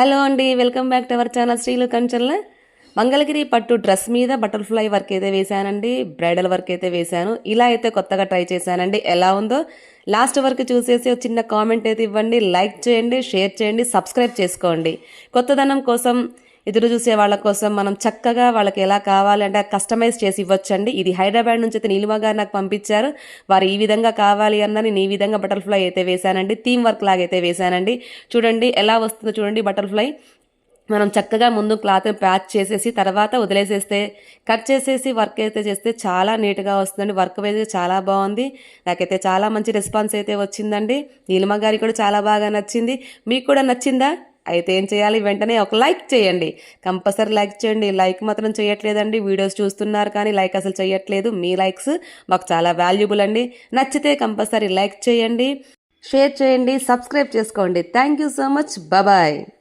Hello అండి welcome back to our channel శ్రీలు కంచెల్ల Mangalagiri పట్టు dress మీద బటర్ఫ్లై వర్క్ అయితే వేశానండి బ్రైడల్ వర్క్ అయితే వేశాను. ఇలా అయితే కొత్తగా ట్రై చేశానండి. ఎలా ఉందో లాస్ట్ వరకు చూసేసి ఒక చిన్న కామెంట్ అయితే ఇవ్వండి లైక్ చేయండి షేర్ చేయండి సబ్స్క్రైబ్ చేసుకోండి. కొత్తదనం కోసం ఎదురు చూసే వాళ్ళ కోసం మనం చక్కగా వాళ్ళకి ఎలా కావాలంటే కస్టమైజ్ చేసి ఇవ్వచ్చండి. ఇది హైదరాబాద్ నుంచి అయితే నీలిమ గారు నాకు పంపించారు. వారు ఈ విధంగా కావాలి అన్న నేను ఈ విధంగా బటర్ఫ్లై అయితే వేశానండి. థీమ్ వర్క్ లాగా అయితే వేశానండి. చూడండి ఎలా వస్తుందో చూడండి బటర్ఫ్లై. మనం చక్కగా ముందు క్లాత్ ప్యాచ్ చేసేసి తర్వాత వదిలేసేస్తే కట్ చేసేసి వర్క్ అయితే చేస్తే చాలా నీట్గా వస్తుందండి. వర్క్ అయితే చాలా బాగుంది. నాకైతే చాలా మంచి రెస్పాన్స్ అయితే వచ్చిందండి. నీలిమ గారికి కూడా చాలా బాగా నచ్చింది. మీకు కూడా నచ్చిందా? అయితే ఏం చేయాలి? వెంటనే ఒక లైక్ చేయండి. కంపల్సరీ లైక్ చేయండి. లైక్ మాత్రం చేయట్లేదండి. వీడియోస్ చూస్తున్నారు కానీ లైక్ అసలు చేయట్లేదు. మీ లైక్స్ మాకు చాలా వాల్యుబుల్ అండి. నచ్చితే కంపల్సరీ లైక్ చేయండి. షేర్ చేయండి. సబ్స్క్రైబ్ చేసుకోండి. Thank you so much. Bye